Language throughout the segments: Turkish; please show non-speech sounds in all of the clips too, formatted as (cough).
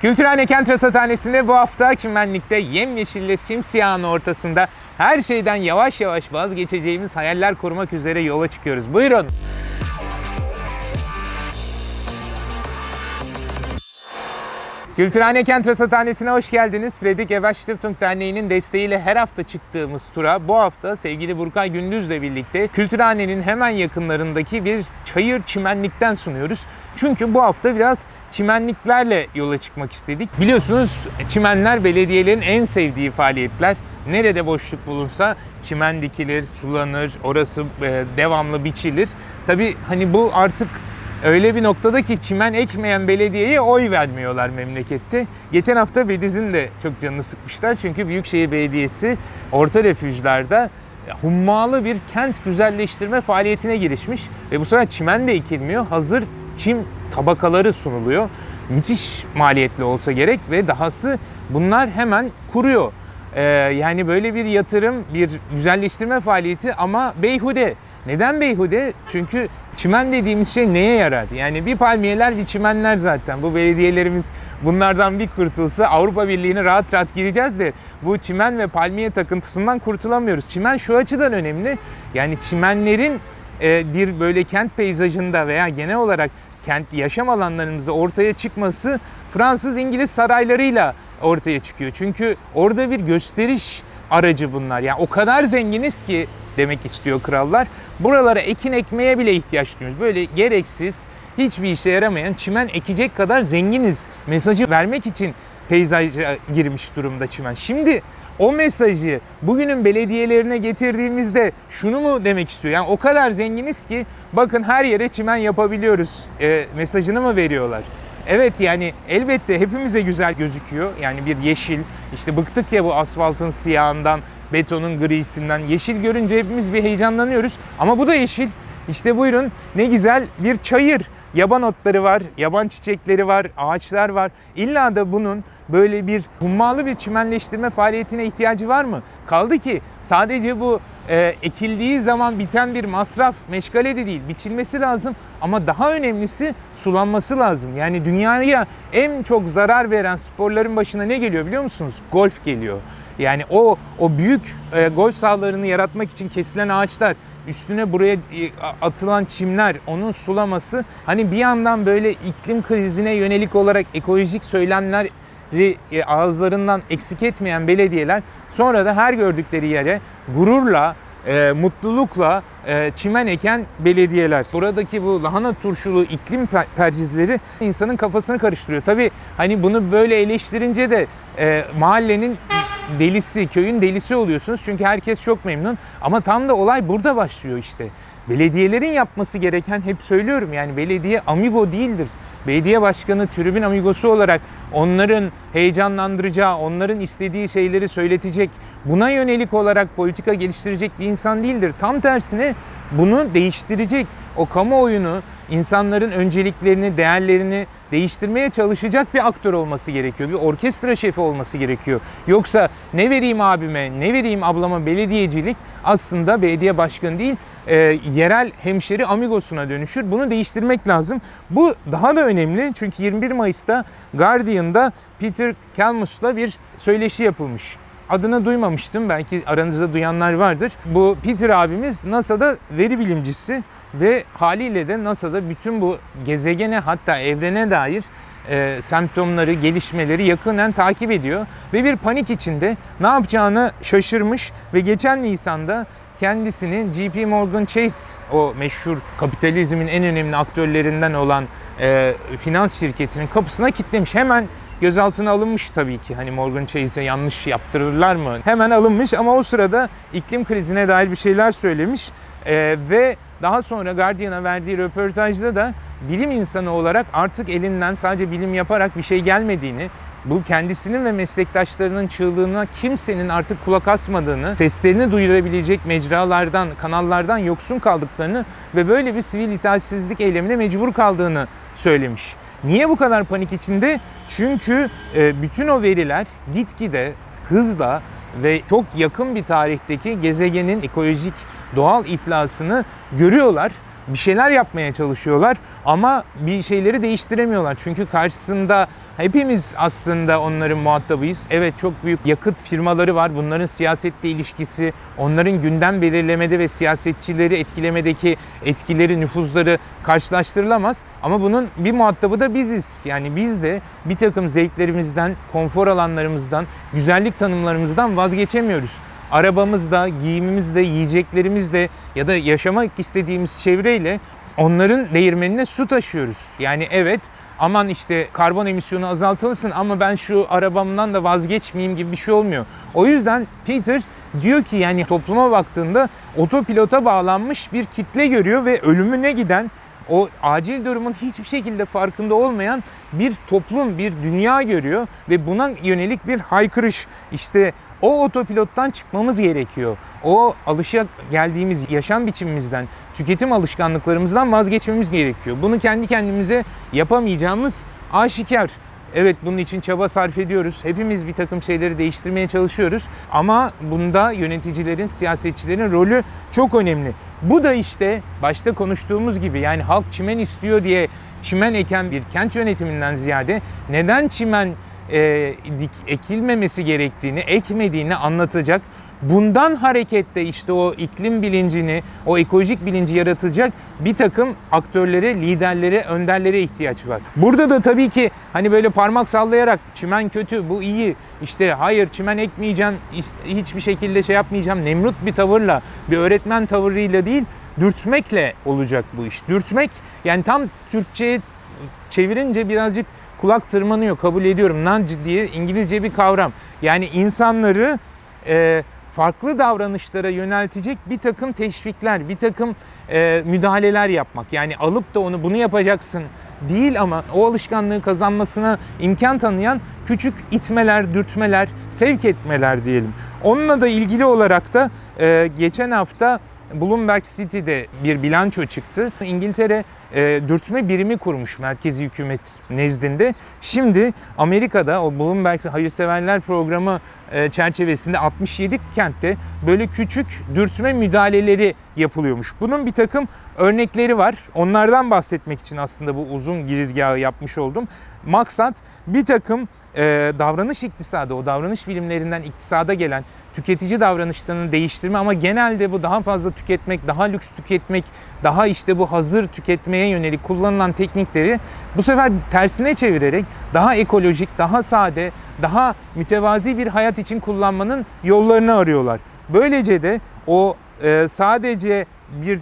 Kültürhane Kent Rasathanesi'nde bu hafta çimenlikte yemyeşille simsiyahın ortasında her şeyden yavaş yavaş vazgeçeceğimiz hayaller kurmak üzere yola çıkıyoruz. Buyurun. Kültürhane Kent Rasathanesi'ne hoş geldiniz. Fredrik Ebert Stiftung Derneği'nin desteğiyle her hafta çıktığımız tura bu hafta sevgili Burkay Gündüz'le birlikte Kültürhane'nin hemen yakınlarındaki bir çayır çimenlikten sunuyoruz. Çünkü bu hafta biraz çimenliklerle yola çıkmak istedik. Biliyorsunuz çimenler belediyelerin en sevdiği faaliyetler. Nerede boşluk bulunsa çimen dikilir, sulanır, orası e, devamlı biçilir. Tabii hani bu artık Öyle bir noktada ki çimen ekmeyen belediyeye oy vermiyorlar memlekette. Geçen hafta Bediz'in de çok canını sıkmışlar. Çünkü Büyükşehir Belediyesi orta refüjlerde hummalı bir kent güzelleştirme faaliyetine girişmiş. Ve bu sefer çimen de ekilmiyor. Hazır çim tabakaları sunuluyor. Müthiş maliyetli olsa gerek ve dahası bunlar hemen kuruyor. Ee, yani böyle bir yatırım, bir güzelleştirme faaliyeti ama beyhude. Neden beyhude? Çünkü çimen dediğimiz şey neye yarar? Yani bir palmiyeler bir çimenler zaten. Bu belediyelerimiz bunlardan bir kurtulsa Avrupa Birliği'ne rahat rahat gireceğiz de bu çimen ve palmiye takıntısından kurtulamıyoruz. Çimen şu açıdan önemli. Yani çimenlerin e, bir böyle kent peyzajında veya genel olarak kent yaşam alanlarımızda ortaya çıkması Fransız İngiliz saraylarıyla ortaya çıkıyor. Çünkü orada bir gösteriş aracı bunlar. Yani o kadar zenginiz ki demek istiyor krallar. Buralara ekin ekmeye bile ihtiyaç duyuyoruz. Böyle gereksiz, hiçbir işe yaramayan çimen ekecek kadar zenginiz mesajı vermek için peyzaja girmiş durumda çimen. Şimdi o mesajı bugünün belediyelerine getirdiğimizde şunu mu demek istiyor? Yani o kadar zenginiz ki bakın her yere çimen yapabiliyoruz e, mesajını mı veriyorlar? Evet yani elbette hepimize güzel gözüküyor. Yani bir yeşil, işte bıktık ya bu asfaltın siyahından, betonun grisinden. Yeşil görünce hepimiz bir heyecanlanıyoruz. Ama bu da yeşil. İşte buyurun ne güzel bir çayır. Yaban otları var, yaban çiçekleri var, ağaçlar var. İlla da bunun böyle bir hummalı bir çimenleştirme faaliyetine ihtiyacı var mı? Kaldı ki sadece bu e, ekildiği zaman biten bir masraf, meşgale de değil. Biçilmesi lazım ama daha önemlisi sulanması lazım. Yani dünyaya en çok zarar veren sporların başına ne geliyor biliyor musunuz? Golf geliyor. Yani o o büyük e, golf sahalarını yaratmak için kesilen ağaçlar, üstüne buraya e, atılan çimler, onun sulaması hani bir yandan böyle iklim krizine yönelik olarak ekolojik söylemler e, ağızlarından eksik etmeyen belediyeler sonra da her gördükleri yere gururla, e, mutlulukla e, çimen eken belediyeler. Buradaki bu lahana turşulu iklim per- percizleri insanın kafasını karıştırıyor. Tabii hani bunu böyle eleştirince de e, mahallenin delisi, köyün delisi oluyorsunuz. Çünkü herkes çok memnun. Ama tam da olay burada başlıyor işte. Belediyelerin yapması gereken hep söylüyorum yani belediye amigo değildir. Belediye başkanı tribün amigosu olarak onların heyecanlandıracağı, onların istediği şeyleri söyletecek, buna yönelik olarak politika geliştirecek bir insan değildir. Tam tersine bunu değiştirecek, o kamuoyunu, insanların önceliklerini, değerlerini değiştirmeye çalışacak bir aktör olması gerekiyor. Bir orkestra şefi olması gerekiyor. Yoksa ne vereyim abime, ne vereyim ablama belediyecilik aslında belediye başkanı değil, e, yerel hemşeri amigosuna dönüşür. Bunu değiştirmek lazım. Bu daha da önemli çünkü 21 Mayıs'ta Guardian'da Peter Kalmus'la bir söyleşi yapılmış. Adını duymamıştım. Belki aranızda duyanlar vardır. Bu Peter abimiz NASA'da veri bilimcisi ve haliyle de NASA'da bütün bu gezegene hatta evrene dair e, semptomları, gelişmeleri yakından takip ediyor. Ve bir panik içinde ne yapacağını şaşırmış ve geçen Nisan'da kendisini JP Morgan Chase o meşhur kapitalizmin en önemli aktörlerinden olan e, finans şirketinin kapısına kilitlemiş. Hemen gözaltına alınmış tabii ki. Hani Morgan Chase'e yanlış yaptırırlar mı? Hemen alınmış ama o sırada iklim krizine dair bir şeyler söylemiş. Ee, ve daha sonra Guardian'a verdiği röportajda da bilim insanı olarak artık elinden sadece bilim yaparak bir şey gelmediğini, bu kendisinin ve meslektaşlarının çığlığına kimsenin artık kulak asmadığını, seslerini duyurabilecek mecralardan, kanallardan yoksun kaldıklarını ve böyle bir sivil itaatsizlik eylemine mecbur kaldığını söylemiş. Niye bu kadar panik içinde? Çünkü e, bütün o veriler gitgide hızla ve çok yakın bir tarihteki gezegenin ekolojik doğal iflasını görüyorlar. Bir şeyler yapmaya çalışıyorlar ama bir şeyleri değiştiremiyorlar. Çünkü karşısında hepimiz aslında onların muhatabıyız. Evet çok büyük yakıt firmaları var. Bunların siyasetle ilişkisi, onların gündem belirlemede ve siyasetçileri etkilemedeki etkileri, nüfuzları karşılaştırılamaz. Ama bunun bir muhatabı da biziz. Yani biz de bir takım zevklerimizden, konfor alanlarımızdan, güzellik tanımlarımızdan vazgeçemiyoruz arabamızda, giyimimizde, yiyeceklerimizle ya da yaşamak istediğimiz çevreyle onların değirmenine su taşıyoruz. Yani evet aman işte karbon emisyonu azaltılsın ama ben şu arabamdan da vazgeçmeyeyim gibi bir şey olmuyor. O yüzden Peter diyor ki yani topluma baktığında otopilota bağlanmış bir kitle görüyor ve ölümüne giden o acil durumun hiçbir şekilde farkında olmayan bir toplum, bir dünya görüyor ve buna yönelik bir haykırış. İşte o otopilottan çıkmamız gerekiyor. O alışa geldiğimiz yaşam biçimimizden, tüketim alışkanlıklarımızdan vazgeçmemiz gerekiyor. Bunu kendi kendimize yapamayacağımız aşikar. Evet bunun için çaba sarf ediyoruz. Hepimiz bir takım şeyleri değiştirmeye çalışıyoruz. Ama bunda yöneticilerin, siyasetçilerin rolü çok önemli. Bu da işte başta konuştuğumuz gibi yani halk çimen istiyor diye çimen eken bir kent yönetiminden ziyade neden çimen e, ekilmemesi gerektiğini, ekmediğini anlatacak. Bundan hareketle işte o iklim bilincini, o ekolojik bilinci yaratacak bir takım aktörlere, liderlere, önderlere ihtiyaç var. Burada da tabii ki hani böyle parmak sallayarak çimen kötü, bu iyi, işte hayır çimen ekmeyeceğim, hiçbir şekilde şey yapmayacağım, nemrut bir tavırla, bir öğretmen tavırıyla değil, dürtmekle olacak bu iş. Dürtmek yani tam Türkçe'ye çevirince birazcık kulak tırmanıyor kabul ediyorum. Nudge diye İngilizce bir kavram. Yani insanları e, farklı davranışlara yöneltecek bir takım teşvikler, bir takım e, müdahaleler yapmak. Yani alıp da onu bunu yapacaksın değil ama o alışkanlığı kazanmasına imkan tanıyan küçük itmeler, dürtmeler, sevk etmeler diyelim. Onunla da ilgili olarak da e, geçen hafta Bloomberg City'de bir bilanço çıktı. İngiltere e, dürtme birimi kurmuş merkezi hükümet nezdinde. Şimdi Amerika'da o Bloomberg Hayırseverler Programı çerçevesinde 67 kentte böyle küçük dürtme müdahaleleri yapılıyormuş. Bunun bir takım örnekleri var. Onlardan bahsetmek için aslında bu uzun girizgahı yapmış oldum. Maksat bir takım e, davranış iktisadı, o davranış bilimlerinden iktisada gelen tüketici davranışlarını değiştirme ama genelde bu daha fazla tüketmek, daha lüks tüketmek, daha işte bu hazır tüketmeye yönelik kullanılan teknikleri bu sefer tersine çevirerek daha ekolojik, daha sade, daha mütevazi bir hayat için kullanmanın yollarını arıyorlar. Böylece de o e, sadece bir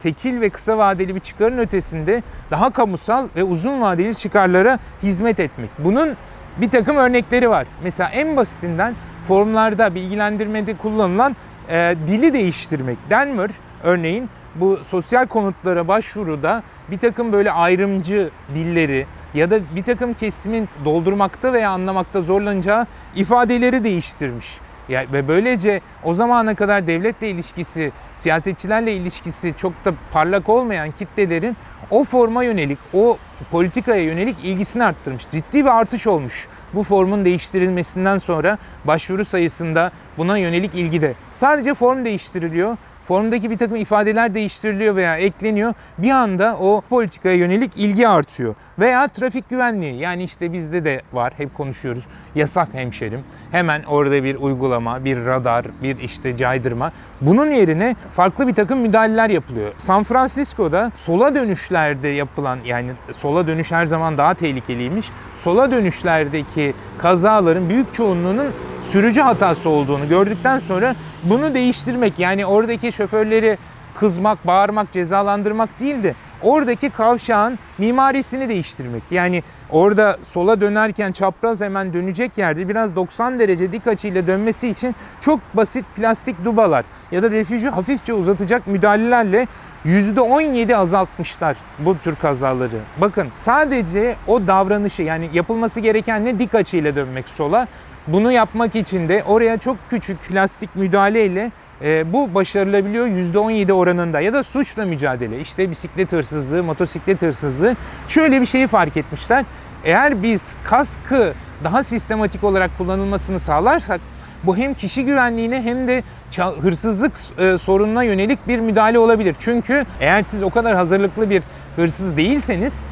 tekil ve kısa vadeli bir çıkarın ötesinde daha kamusal ve uzun vadeli çıkarlara hizmet etmek. Bunun bir takım örnekleri var. Mesela en basitinden formlarda, bilgilendirmede kullanılan e, dili değiştirmek. Denver örneğin bu sosyal konutlara başvuruda bir takım böyle ayrımcı dilleri ya da bir takım kesimin doldurmakta veya anlamakta zorlanacağı ifadeleri değiştirmiş. Ya, ve böylece o zamana kadar devletle ilişkisi, siyasetçilerle ilişkisi çok da parlak olmayan kitlelerin o forma yönelik, o politikaya yönelik ilgisini arttırmış. Ciddi bir artış olmuş bu formun değiştirilmesinden sonra başvuru sayısında buna yönelik ilgide. Sadece form değiştiriliyor formdaki bir takım ifadeler değiştiriliyor veya ekleniyor. Bir anda o politikaya yönelik ilgi artıyor. Veya trafik güvenliği yani işte bizde de var hep konuşuyoruz. Yasak hemşerim. Hemen orada bir uygulama, bir radar, bir işte caydırma. Bunun yerine farklı bir takım müdahaleler yapılıyor. San Francisco'da sola dönüşlerde yapılan yani sola dönüş her zaman daha tehlikeliymiş. Sola dönüşlerdeki kazaların büyük çoğunluğunun sürücü hatası olduğunu gördükten sonra bunu değiştirmek yani oradaki şoförleri kızmak, bağırmak, cezalandırmak değil de oradaki kavşağın mimarisini değiştirmek. Yani orada sola dönerken çapraz hemen dönecek yerde biraz 90 derece dik açıyla dönmesi için çok basit plastik dubalar ya da refüjü hafifçe uzatacak müdahalelerle %17 azaltmışlar bu tür kazaları. Bakın sadece o davranışı yani yapılması gereken ne dik açıyla dönmek sola bunu yapmak için de oraya çok küçük plastik müdahaleyle e, bu başarılabiliyor %17 oranında ya da suçla mücadele işte bisiklet hırsızlığı, motosiklet hırsızlığı şöyle bir şeyi fark etmişler. Eğer biz kaskı daha sistematik olarak kullanılmasını sağlarsak Bu hem kişi güvenliğine hem de hırsızlık e, sorununa yönelik bir müdahale olabilir. Çünkü eğer siz o kadar hazırlıklı bir hırsız değilseniz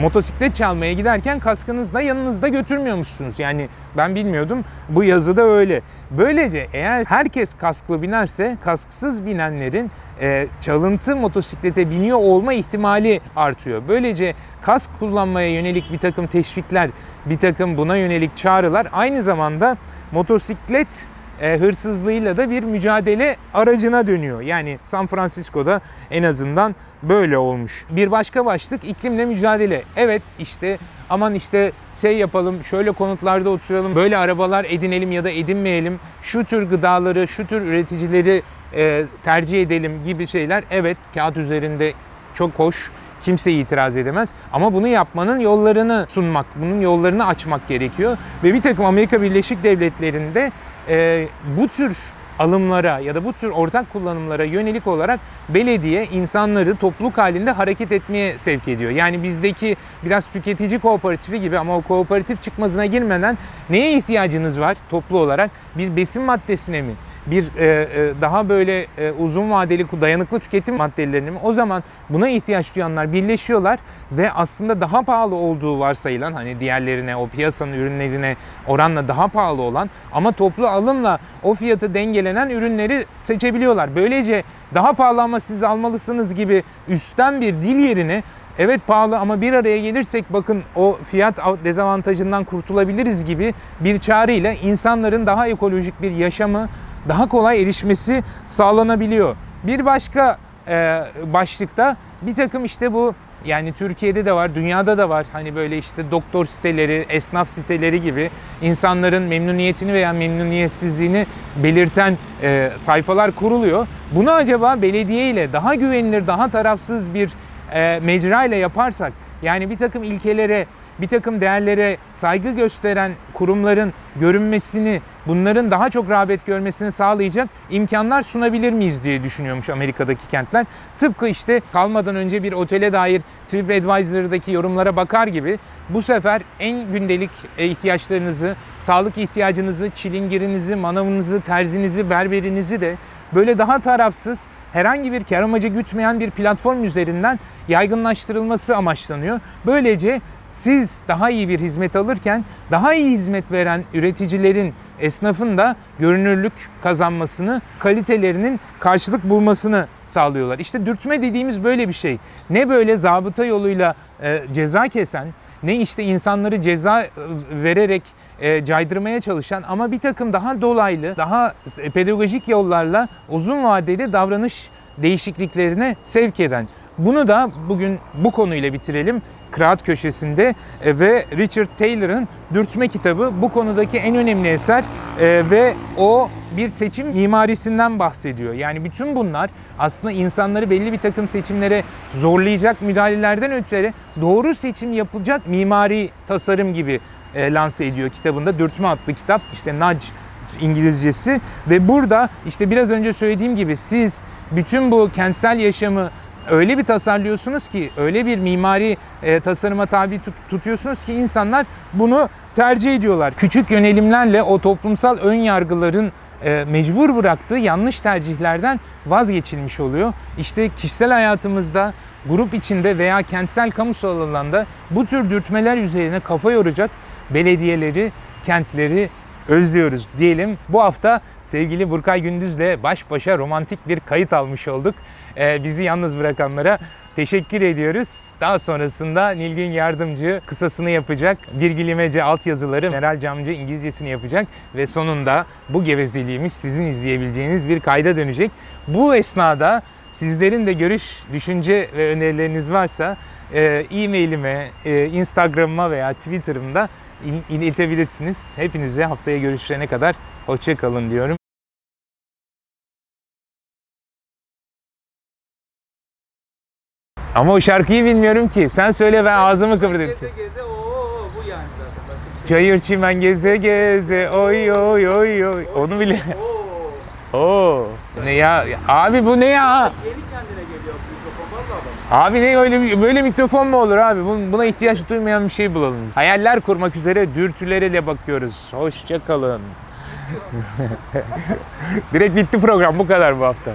motosiklet çalmaya giderken kaskınızı da yanınızda götürmüyormuşsunuz. Yani ben bilmiyordum. Bu yazıda öyle. Böylece eğer herkes kasklı binerse kasksız binenlerin e, çalıntı motosiklete biniyor olma ihtimali artıyor. Böylece kask kullanmaya yönelik bir takım teşvikler, bir takım buna yönelik çağrılar aynı zamanda motosiklet e, hırsızlığıyla da bir mücadele aracına dönüyor. Yani San Francisco'da en azından böyle olmuş. Bir başka başlık iklimle mücadele. Evet işte aman işte şey yapalım, şöyle konutlarda oturalım, böyle arabalar edinelim ya da edinmeyelim, şu tür gıdaları, şu tür üreticileri e, tercih edelim gibi şeyler evet kağıt üzerinde çok hoş. Kimse itiraz edemez. Ama bunu yapmanın yollarını sunmak, bunun yollarını açmak gerekiyor. Ve bir takım Amerika Birleşik Devletleri'nde e, bu tür alımlara ya da bu tür ortak kullanımlara yönelik olarak belediye insanları topluluk halinde hareket etmeye sevk ediyor. Yani bizdeki biraz tüketici kooperatifi gibi ama o kooperatif çıkmazına girmeden neye ihtiyacınız var toplu olarak? Bir besin maddesine mi? Bir e, e, daha böyle e, uzun vadeli dayanıklı tüketim maddelerine mi? O zaman buna ihtiyaç duyanlar birleşiyorlar ve aslında daha pahalı olduğu varsayılan hani diğerlerine o piyasanın ürünlerine oranla daha pahalı olan ama toplu alımla o fiyatı dengelenen ürünleri seçebiliyorlar. Böylece daha pahalı ama siz almalısınız gibi üstten bir dil yerine Evet pahalı ama bir araya gelirsek bakın o fiyat dezavantajından kurtulabiliriz gibi bir çağrıyla insanların daha ekolojik bir yaşamı daha kolay erişmesi sağlanabiliyor. Bir başka e, başlıkta bir takım işte bu yani Türkiye'de de var, dünyada da var. Hani böyle işte doktor siteleri, esnaf siteleri gibi insanların memnuniyetini veya memnuniyetsizliğini belirten e, sayfalar kuruluyor. Bunu acaba belediye ile daha güvenilir, daha tarafsız bir e, mecra ile yaparsak, yani bir takım ilkelere, bir takım değerlere saygı gösteren kurumların görünmesini, bunların daha çok rağbet görmesini sağlayacak imkanlar sunabilir miyiz diye düşünüyormuş Amerika'daki kentler. Tıpkı işte kalmadan önce bir otele dair TripAdvisor'daki yorumlara bakar gibi bu sefer en gündelik ihtiyaçlarınızı, sağlık ihtiyacınızı, çilingirinizi, manavınızı, terzinizi, berberinizi de böyle daha tarafsız, herhangi bir kar amacı gütmeyen bir platform üzerinden yaygınlaştırılması amaçlanıyor. Böylece siz daha iyi bir hizmet alırken daha iyi hizmet veren üreticilerin, esnafın da görünürlük kazanmasını, kalitelerinin karşılık bulmasını sağlıyorlar. İşte dürtme dediğimiz böyle bir şey. Ne böyle zabıta yoluyla e, ceza kesen, ne işte insanları ceza e, vererek e, caydırmaya çalışan ama bir takım daha dolaylı, daha pedagojik yollarla uzun vadeli davranış değişikliklerine sevk eden. Bunu da bugün bu konuyla bitirelim. Kıraat köşesinde e, ve Richard Taylor'ın Dürtme kitabı bu konudaki en önemli eser e, ve o bir seçim mimarisinden bahsediyor. Yani bütün bunlar aslında insanları belli bir takım seçimlere zorlayacak müdahalelerden ötürü doğru seçim yapılacak mimari tasarım gibi e, lanse ediyor kitabında. Dürtme adlı kitap işte Nudge İngilizcesi ve burada işte biraz önce söylediğim gibi siz bütün bu kentsel yaşamı öyle bir tasarlıyorsunuz ki, öyle bir mimari e, tasarıma tabi tut, tutuyorsunuz ki insanlar bunu tercih ediyorlar. Küçük yönelimlerle o toplumsal ön yargıların e, mecbur bıraktığı yanlış tercihlerden vazgeçilmiş oluyor. İşte kişisel hayatımızda, grup içinde veya kentsel kamusal alanda bu tür dürtmeler üzerine kafa yoracak belediyeleri, kentleri özlüyoruz diyelim. Bu hafta sevgili Burkay Gündüz'le baş başa romantik bir kayıt almış olduk. Ee, bizi yalnız bırakanlara teşekkür ediyoruz. Daha sonrasında Nilgün Yardımcı kısasını yapacak. Virgilimece altyazıları Meral Camcı İngilizcesini yapacak. Ve sonunda bu gevezeliğimiz sizin izleyebileceğiniz bir kayda dönecek. Bu esnada sizlerin de görüş, düşünce ve önerileriniz varsa e, e-mailime, e, Instagram'ıma veya Twitter'ımda iletebilirsiniz. Hepinize haftaya görüşene kadar hoşçakalın diyorum. Ama o şarkıyı bilmiyorum ki. Sen söyle ben ağzımı kıvırdım. Geze geze ooo bu yani zaten. Başka bir şey. Çayır çimen geze geze oy oy oy oy. Onu bile. Oo. (laughs) Ne ya? Abi bu ne ya? Yeni kendine geliyor mikrofon valla bak. Abi ne öyle böyle mikrofon mu olur abi? Bun- Buna ihtiyaç duymayan bir şey bulalım. Hayaller kurmak üzere dürtülere de bakıyoruz. Hoşça kalın. (laughs) Direkt bitti program bu kadar bu hafta.